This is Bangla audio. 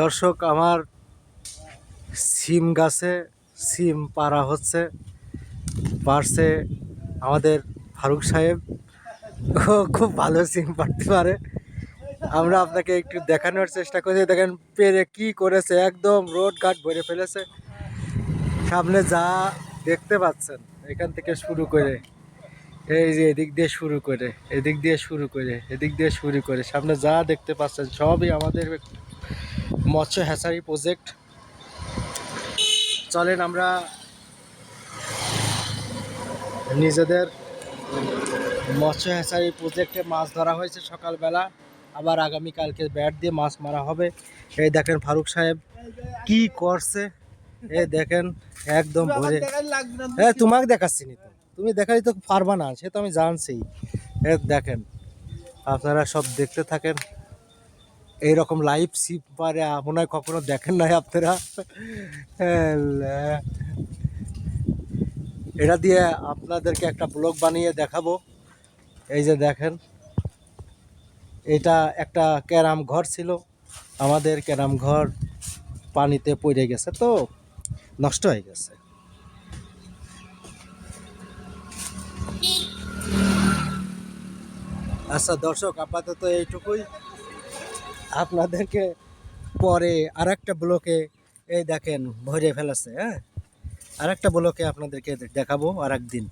দর্শক, আমার সিম গাছে সিম পাড়া হচ্ছে পারছে আমাদের ফারুক সাহেব। ও খুব ভালো সিম পাড়তে পারে। আমরা আপনাকে একটু দেখানোর চেষ্টা করছি। দেখেন, পেরে কি করেছে, একদম রোড ঘাট ভরে ফেলেছে। সামনে যা দেখতে পাচ্ছেন, এখান থেকে শুরু করে। এই যে এদিক দিয়ে শুরু করে, এদিক দিয়ে শুরু করে, এদিক দিয়ে শুরু করে। সামনে যা দেখতে পাচ্ছেন, সবই আমাদের মৎস্য হ্যাচারি প্রজেক্ট। চলেন আমরা নিজেদের মৎস্য হ্যাচারি প্রজেক্টে মাছ ধরা হয়েছে সকালবেলা। আবার আগামীকালকে ব্যাট দিয়ে মাছ মারা হবে। এই দেখেন ফারুক সাহেব কি করছে। এ দেখেন একদম ভরে। হ্যাঁ তোমাকে দেখাচ্ছি নি তো। তুমি দেখাই তো পারবা না সে তো আমি জানছি। এ দেখেন আপনারা সব দেখতে থাকেন। এইরকম লাইভ সিপ পারে, মনে হয় কখনো দেখেন নাই আপনারা। এটা দিয়ে আপনাদেরকে একটা ব্লগ বানিয়ে দেখাবো। এই যে দেখেন, এটা একটা ক্যারাম ঘর ছিল। আমাদের ক্যারাম ঘর পানিতে পড়ে গেছে তো, নষ্ট হয়ে গেছে। আচ্ছা দর্শক, আপাতত এইটুকুই। আপনাদেরকে পরে আর একটা ব্লকে এই দেখেন ভরে ফেলেছে হ্যাঁ? আর একটা ব্লকে আপনাদেরকে দেখাবো আর একদিন